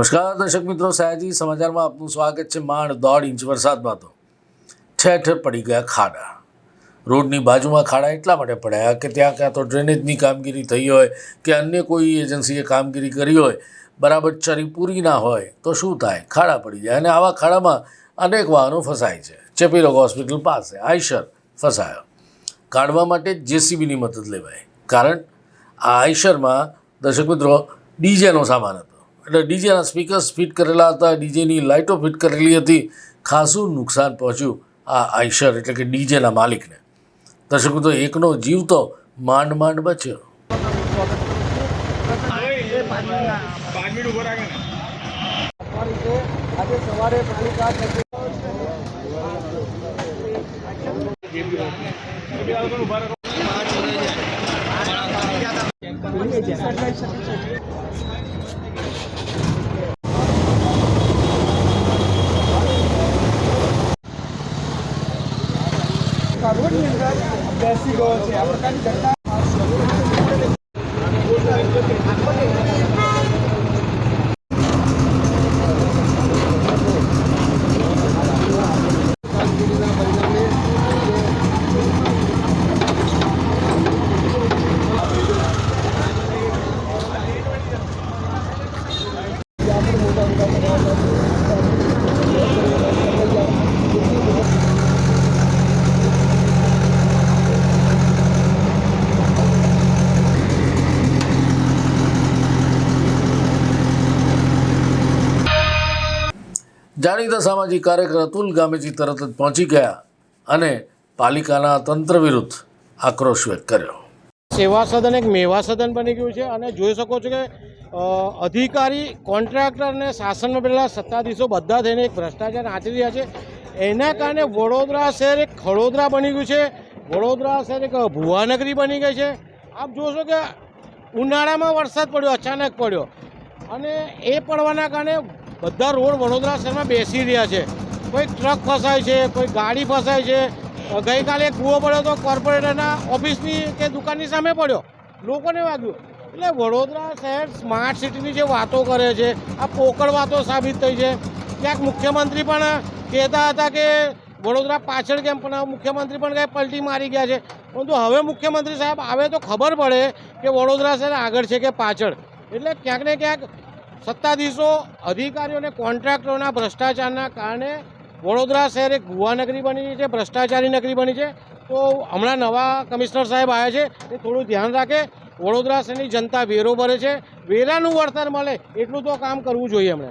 નમસ્કાર, દર્શક મિત્રો, સયાજી સમાચારમાં આપનું સ્વાગત છે માંડ દોઢ ઇંચ વરસાદમાં તો. ઠેર પડી ગયા ખાડા. રોડની બાજુમાં ખાડા એટલા માટે પડ્યા કે ત્યાં ક્યાં તો ડ્રેનેજની કામગીરી થઈ હોય કે અન્ય કોઈ એજન્સીએ કામગીરી કરી હોય, બરાબર ચરી પૂરી ના હોય, તો શું થાય? ખાડા પડી જાય અને આવા ખાડામાં અનેક વાહનો ફસાય છે. ચેપી હોસ્પિટલ પાસે આઈશર ફસાયો. કાઢવા માટે જેસીબીની મદદ લેવાય કારણ આ આઈશરમાં, દર્શક મિત્રો, ડીજેનો સામાન હતો. એટલે ડીજેના સ્પીકર્સ ફિટ કરેલા હતા, ડીજેની લાઇટો ફિટ કરેલી હતી. ખાસું નુકસાન પહોંચ્યું આ આઈશર એટલે કે ડીજેના માલિકને. દર્શકો તો એકનો જીવ તો માંડ માંડ બચ્યો. રાખો રોડની અંદર બેસી ગયો છે. આ પ્રકારની ઘટના જાણીતા સામાજિક કાર્યકર અતુલ ગામેજી તરત જ પહોંચી ગયા અને પાલિકાના તંત્ર વિરુદ્ધ આક્રોશ વ્યક્ત કર્યો. સેવા સદન એક મેવા સદન બની ગયું છે અને જોઈ શકો છો કે અધિકારી કોન્ટ્રાક્ટર અને શાસનમાં પેલા સત્તાધીશો બધા થઈને એક ભ્રષ્ટાચાર આચરી રહ્યા છે. એના કારણે વડોદરા શહેર એક ખડોદરા બની ગયું છે. વડોદરા શહેર એક ભુવાનગરી બની ગઈ છે. આપ જોશો કે ઉનાળામાં વરસાદ પડ્યો, અચાનક પડ્યો. અને એ પડવાના કારણે બધા રોડ વડોદરા શહેરમાં બેસી રહ્યા છે. કોઈ ટ્રક ફસાય છે, કોઈ ગાડી ફસાય છે. ગઈકાલે એક કૂવો પડ્યો તો કોર્પોરેટરના ઓફિસની કે દુકાનની સામે પડ્યો. લોકોને વાગ્યું એટલે વડોદરા શહેર સ્માર્ટ સિટીની જે વાતો કરે છે, આ પોકળ વાતો સાબિત થઈ છે. ક્યાંક મુખ્યમંત્રી પણ કહેતા હતા કે વડોદરા પાછળ કેમ પણ મુખ્યમંત્રી પણ કંઈ પલટી મારી ગયા છે. પરંતુ હવે મુખ્યમંત્રી સાહેબ આવે તો ખબર પડે કે વડોદરા શહેર આગળ છે કે પાછળ. એટલે ક્યાંક ને ક્યાંક સત્તાધીશો અધિકારીઓને કોન્ટ્રાક્ટરોના ભ્રષ્ટાચારના કારણે વડોદરા શહેર એક ગુવા નગરી બની છે, ભ્રષ્ટાચારી નગરી બની છે. તો હમણાં નવા કમિશનર સાહેબ આવ્યા છે, એ થોડું ધ્યાન રાખે. વડોદરા શહેરની જનતા વેરો ભરે છે, વેરાનું વળતર મળે, એટલું તો કામ કરવું જોઈએ એમણે